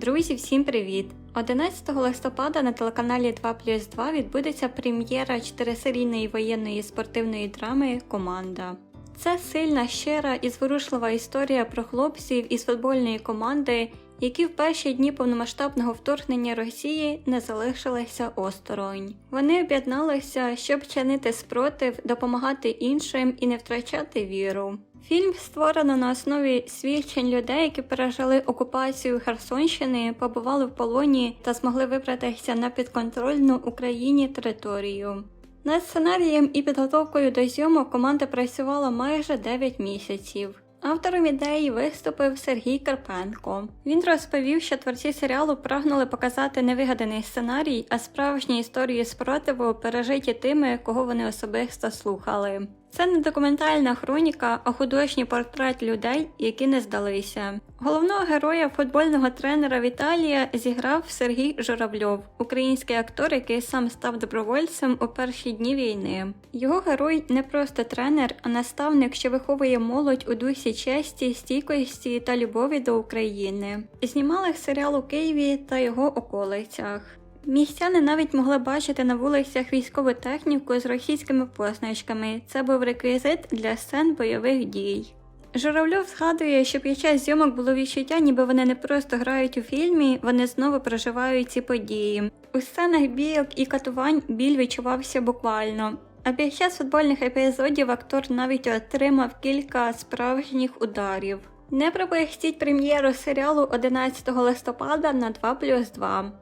Друзі, всім привіт! 11 листопада на телеканалі 2 плюс 2 відбудеться прем'єра чотирисерійної воєнної спортивної драми Команда. Це сильна, щира і зворушлива історія про хлопців із футбольної команди, які в перші дні повномасштабного вторгнення Росії не залишилися осторонь. Вони об'єдналися, щоб чинити спротив, допомагати іншим і не втрачати віру. Фільм створено на основі свідчень людей, які пережили окупацію Херсонщини, побували в полоні та змогли вибратися на підконтрольну Україні територію. Над сценарієм і підготовкою до зйомок команда працювала майже 9 місяців. Автором ідеї виступив Сергій Карпенко. Він розповів, що творці серіалу прагнули показати не вигаданий сценарій, а справжні історії спротиву, пережиті тими, кого вони особисто слухали. Це не документальна хроніка, а художній портрет людей, які не здалися. Головного героя футбольного тренера Віталія зіграв Сергій Журавльов, український актор, який сам став добровольцем у перші дні війни. Його герой не просто тренер, а наставник, що виховує молодь у дусі честі, стійкості та любові до України. Знімали серіал у Києві та його околицях. Містяни навіть могли бачити на вулицях військову техніку з російськими позначками. Це був реквізит для сцен бойових дій. Журавльов згадує, що під час зйомок було відчуття, ніби вони не просто грають у фільмі, вони знову проживають ці події. У сценах бійок і катувань біль відчувався буквально. А під час футбольних епізодів актор навіть отримав кілька справжніх ударів. Не пропустіть прем'єру серіалу 11 листопада на 2 плюс 2.